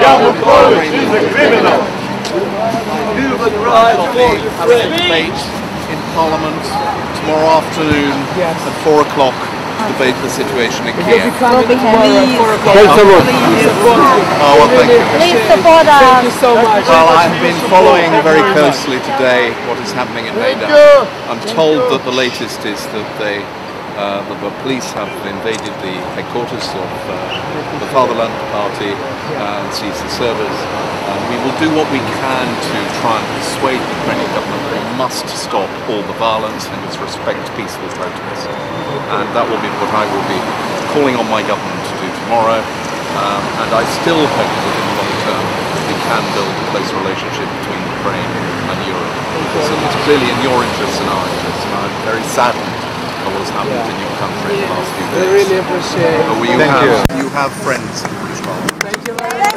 Yanukovych is a criminal. Human rights free. debate in Parliament tomorrow afternoon yes. at 4 o'clock debate the situation in Kiev. Please, will be having Oh, well, thank you. Please support us. Thank you so much. Well, I've been following very closely today what is happening in Maida. I'm told that the latest is that they uh, the, the, police have invaded the headquarters of uh, the Fatherland Party and seized the servers. And we will do what we can to try and persuade the Ukrainian government that they must stop all the violence and respect peaceful protests. And that will be what I will be calling on my government to do tomorrow. Um, and I still hope that in the long term we can build a closer relationship between Ukraine and Europe. So it's clearly in your interests and our interests, and I'm very saddened happened yeah. in your country in the last few days. We really appreciate it. You Thank have, you. You have friends in British Parliament. Thank you very much.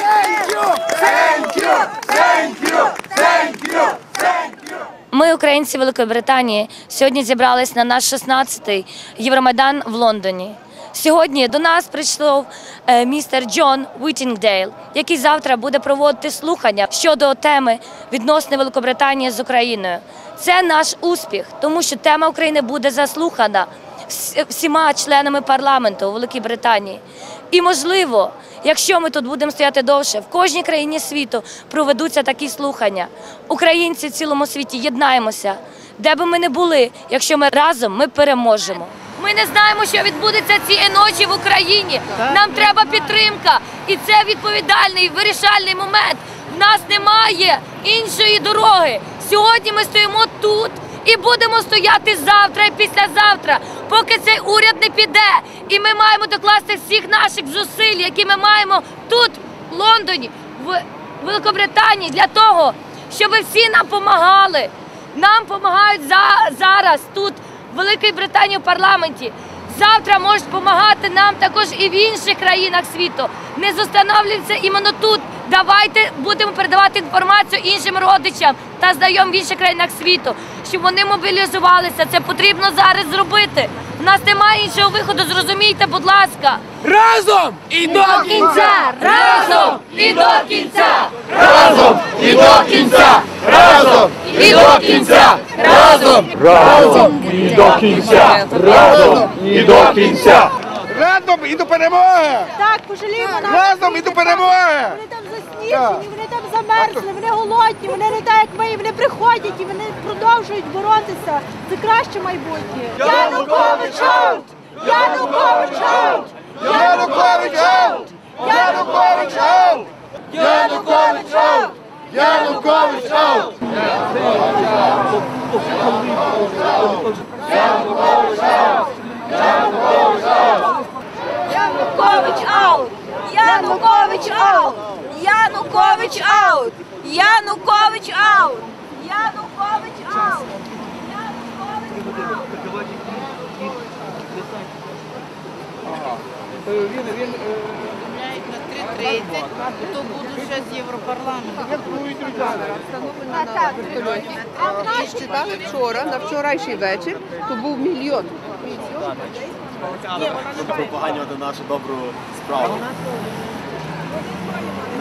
Thank you. Thank you. Thank you. Thank you. Thank you. Ми, українці Великої Британії, сьогодні зібрались на наш 16-й Євромайдан в Лондоні. Сьогодні до нас прийшов е, містер Джон Вітінгдейл, який завтра буде проводити слухання щодо теми відносини Великобританії з Україною. Це наш успіх, тому що тема України буде заслухана всіма членами парламенту у Великій Британії. І можливо, якщо ми тут будемо стояти довше, в кожній країні світу проведуться такі слухання. Українці в цілому світі єднаємося, де би ми не були. Якщо ми разом ми переможемо. Ми не знаємо, що відбудеться цієї ночі в Україні. Нам треба підтримка, і це відповідальний вирішальний момент. В нас немає іншої дороги. Сьогодні ми стоїмо тут і будемо стояти завтра і післязавтра, поки цей уряд не піде. І ми маємо докласти всіх наших зусиль, які ми маємо тут, в Лондоні, в Великобританії, для того, щоб всі нам допомагали. Нам допомагають за зараз тут. Великій Британії в парламенті. Завтра можуть допомагати нам також і в інших країнах світу. Не зостановлюйтеся іменно тут. Давайте будемо передавати інформацію іншим родичам та знайомим в інших країнах світу, щоб вони мобілізувалися. Це потрібно зараз зробити. У нас немає іншого виходу, зрозумійте, будь ласка. Разом і до кінця! Разом і до кінця! Разом і до кінця! Разом і до кінця! Разом! Разом і до кінця! Разом і до кінця! Разом і до перемоги! Так, пожаліємо нас! Разом і до перемоги! Вони там засніжені, вони замерзли, вони голодні, вони не так, як ми, вони приходять і вони продовжують боротися Це краще майбутнє. Янукович аут! Янукович аут! Янукович аут! Янукович аут! Янукович аут! Янукович аут! Янукович аут! Янукович аут! Янукович аут! Янукович аут! Янукович аут! Янукович аут! Янукович аут! Він, він, Міняють на 3.30, то буду ще з Європарламенту. А так, вчора, на вчорашній вечір, то був мільйон. Пропаганювати нашу добру справу.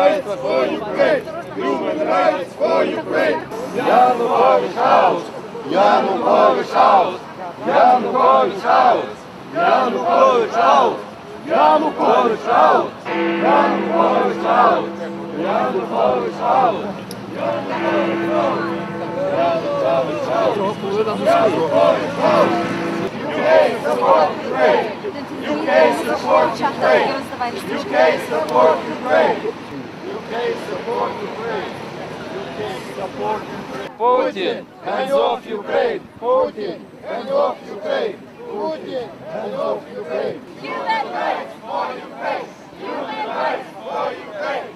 rights for Ukraine! Human rights for Ukraine! Yanukovych house! Yanukovych house! Yanukovych house! Yanukovych house! Yanukovych house! Yanukovych house! Yanukovych house! Yanukovych house! Yanukovych house! Yanukovych house! UK support Ukraine! UK support Ukraine. UK support Ukraine. Putin, hands off Ukraine! Putin, hands off Ukraine! Putin, hands off Ukraine! Human rights for Ukraine! Human rights for Ukraine!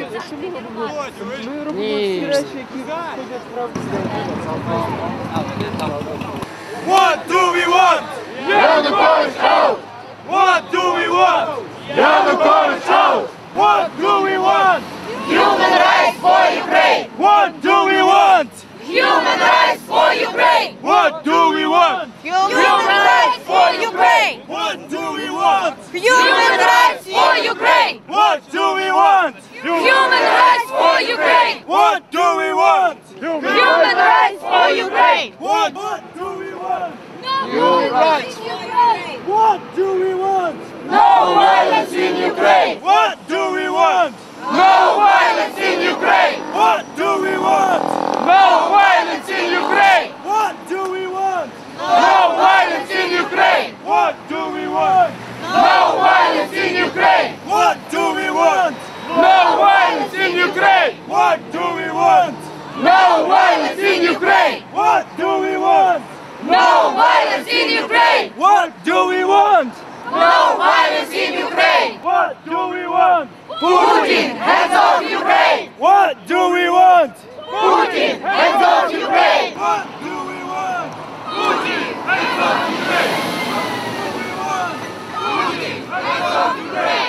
Ми робимо What do we want? Yanukovych out! What do we want? out! What do we want? Human rights for Ukraine! What What do we want? No violence in Ukraine! What do we want? No violence in Ukraine! What do we want? No violence in Ukraine! What do we want? No violence in Ukraine! What do we want? No violence in Ukraine! What do we want? No violence in Ukraine! What do we want? No violence in Ukraine! What do we want? No violence in Ukraine! What do we want? Putin, hands off Ukraine! What do we want? Putin, hands off Ukraine! What do we want? Putin, hands off Ukraine! What do we want? Putin, hands off Ukraine!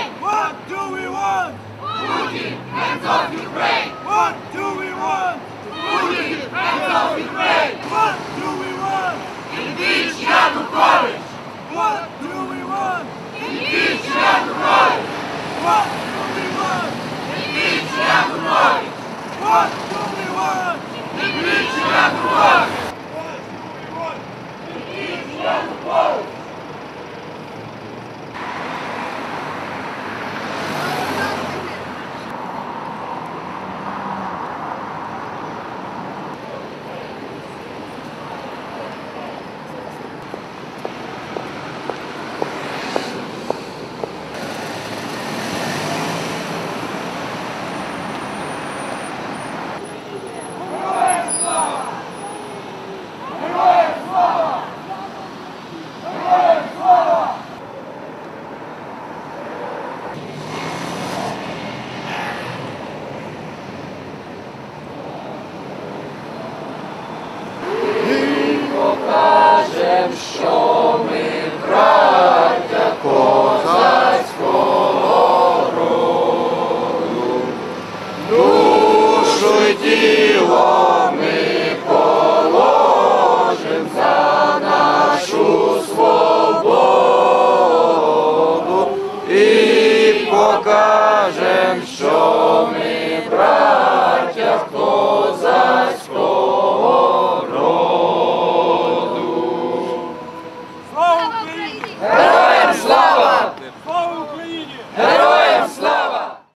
і покажем, що.